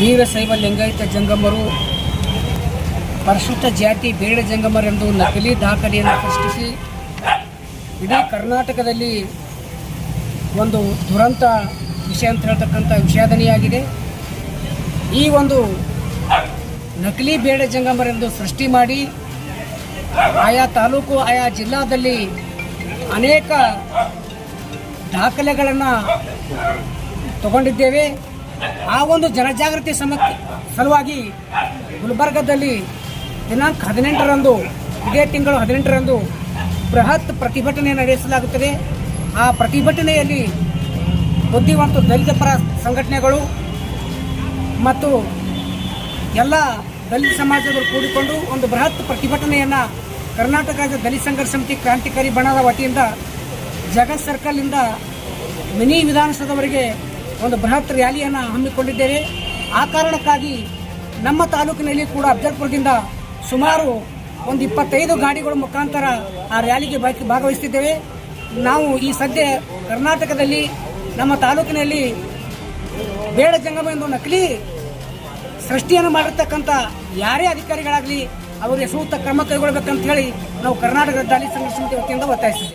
ವೀರಶೈವ ಲಿಂಗಾಯತ ಜಂಗಮರು, ಪರಿಶುದ್ಧ ಜಾತಿ ಬೇಡ ಜಂಗಮರೆಂದು ನಕಲಿ ದಾಖಲೆಯನ್ನು ಸೃಷ್ಟಿಸಿ ಇಡೀ ಕರ್ನಾಟಕದಲ್ಲಿ ಒಂದು ದುರಂತ ವಿಷಯ ಅಂತ ಹೇಳ್ತಕ್ಕಂಥ ವಿಷಾದನೆಯಾಗಿದೆ. ಈ ಒಂದು ನಕಲಿ ಬೇಡ ಜಂಗಮರೆಂದು ಸೃಷ್ಟಿ ಮಾಡಿ, ಆಯಾ ತಾಲೂಕು, ಆಯಾ ಜಿಲ್ಲಾದಲ್ಲಿ ಅನೇಕ ದಾಖಲೆಗಳನ್ನು ತಗೊಂಡಿದ್ದೇವೆ. ಆ ಒಂದು ಜನಜಾಗೃತಿ ಸಮ ಸಲುವಾಗಿ ಗುಲ್ಬರ್ಗದಲ್ಲಿ ದಿನಾಂಕ ಹದಿನೆಂಟರಂದು, ಇದೇ ತಿಂಗಳು ಹದಿನೆಂಟರಂದು ಬೃಹತ್ ಪ್ರತಿಭಟನೆ ನಡೆಸಲಾಗುತ್ತದೆ. ಆ ಪ್ರತಿಭಟನೆಯಲ್ಲಿ ಬುದ್ಧಿವಂತ ದಲಿತ ಪರ ಸಂಘಟನೆಗಳು ಮತ್ತು ಎಲ್ಲ ದಲಿತ ಸಮಾಜಗಳು ಕೂಡಿಕೊಂಡು ಒಂದು ಬೃಹತ್ ಪ್ರತಿಭಟನೆಯನ್ನು ಕರ್ನಾಟಕ ರಾಜ್ಯ ದಲಿತ ಸಂಘರ್ಷ ಸಮಿತಿ ಕ್ರಾಂತಿಕಾರಿ ಬಣದ ವತಿಯಿಂದ ಜಗತ್ ಸರ್ಕಲ್ನಿಂದ ಮಿನಿ ವಿಧಾನಸೌಧವರೆಗೆ ಒಂದು ಬೃಹತ್ ರ್ಯಾಲಿಯನ್ನು ಹಮ್ಮಿಕೊಂಡಿದ್ದೇವೆ. ಆ ಕಾರಣಕ್ಕಾಗಿ ನಮ್ಮ ತಾಲೂಕಿನಲ್ಲಿ ಕೂಡ ಅಫ್ಜಲ್ಪುರದಿಂದ ಸುಮಾರು ಒಂದು ಇಪ್ಪತ್ತೈದು ಗಾಡಿಗಳ ಮುಖಾಂತರ ಆ ರ್ಯಾಲಿಗೆ ಭಾಗ- ಭಾಗವಹಿಸುತ್ತಿದ್ದೇವೆ ನಾವು ಈ ಸದ್ಯ ಕರ್ನಾಟಕದಲ್ಲಿ ನಮ್ಮ ತಾಲೂಕಿನಲ್ಲಿ ಬೇಡ ಜಂಗಮ ಎಂದು ನಕಲಿ ಸೃಷ್ಟಿಯನ್ನು ಮಾಡಿರ್ತಕ್ಕಂಥ ಯಾರೇ ಅಧಿಕಾರಿಗಳಾಗಲಿ, ಅವರಿಗೆ ಸೂಕ್ತ ಕ್ರಮ ಕೈಗೊಳ್ಳಬೇಕಂತ ಹೇಳಿ ನಾವು ಕರ್ನಾಟಕ ದಾಳಿ ಸಂಘರ್ಷ ವತಿಯಿಂದ ಒತ್ತಾಯಿಸ್ತೀವಿ